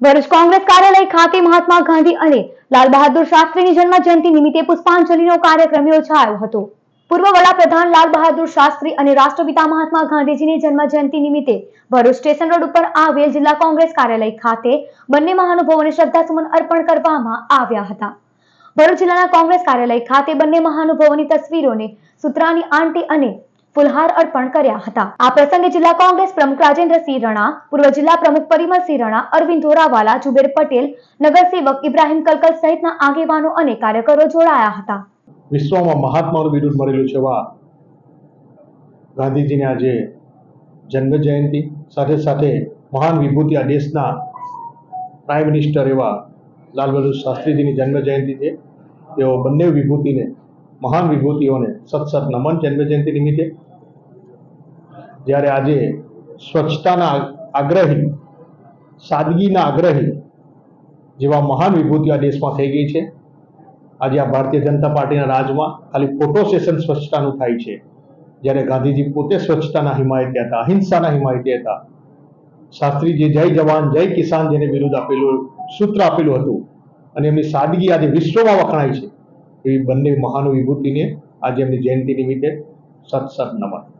ભરૂચ કોંગ્રેસ કાર્યાલય, ખાતે મહાત્મા ગાંધી અને લાલ બહાદુર શાસ્ત્રીની જન્મ જયંતિ નિમિત્તે પુષ્પાંજલિનો કાર્યક્રમ યોજાયો હતો. પૂર્વ વડાપ્રધાન લાલ બહાદુર શાસ્ત્રી અને રાષ્ટ્રપિતા મહાત્મા ગાંધીજીની જન્મ જયંતિ નિમિત્તે ભરૂચ સ્ટેશન રોડ ઉપર આવેલ જિલ્લા કોંગ્રેસ કાર્યાલય ખાતે બંને મહાનુભાવોને શ્રદ્ધાસુમન અર્પણ કરવામાં આવ્યા હતા. ભરૂચ જિલ્લાના કોંગ્રેસ કાર્યાલય ખાતે બંને મહાનુભાવોની તસવીરોને સૂત્રાની આંટી અને ફુલહાર અર્પણ કર્યા હતા. આ પ્રસંગે જિલ્લા કોંગ્રેસ પ્રમુખ રાજેન્દ્રસિંહ રણા, પૂર્વ જિલ્લા પ્રમુખ પરિમલસિંહ રણા, અરવિંદ ધોરાવાલા જુબેર પટેલ, નગરસેવક ઇબ્રાહિમ કલકલ સહિતના આગેવાનો અને કાર્યકરો જોડાયા હતા. વિશ્વમાં મહાત્માનું બિરુદ મળેલું છે વા ગાંધીજીની આજે જન્મ જયંતિ. સાથે સાથે મહાન વિભૂતિ આ દેશના પ્રાઇમ મિનિસ્ટર એવા લાલ બહાદુર શાસ્ત્રીજીની જન્મ જયંતિ છે. તેઓ બંને વિભૂતિને મહાન વિભૂતિઓને સત સત નમન જન્મજયંતિ નિમિત્તે. જ્યારે આજે સ્વચ્છતાના આગ્રહી, સાદગીના આગ્રહી જેવા મહાન વિભૂતિ આ દેશમાં થઈ ગઈ છે. આજે આ ભારતીય જનતા પાર્ટીના રાજમાં ખાલી ફોટો સેશન સ્વચ્છતાનું થાય છે. જ્યારે ગાંધીજી પોતે સ્વચ્છતાના હિમાયતી હતા, અહિંસાના હિમાયતી હતા. શાસ્ત્રીજી જય જવાન, જય કિસાન જેને વિરુદ્ધ આપેલું સૂત્ર આપેલું હતું અને એમની સાદગી આજે વિશ્વમાં વખણાય છે. એવી બંને મહાન વિભૂતિને આજે એમની જયંતિ નિમિત્તે સત સત નમન.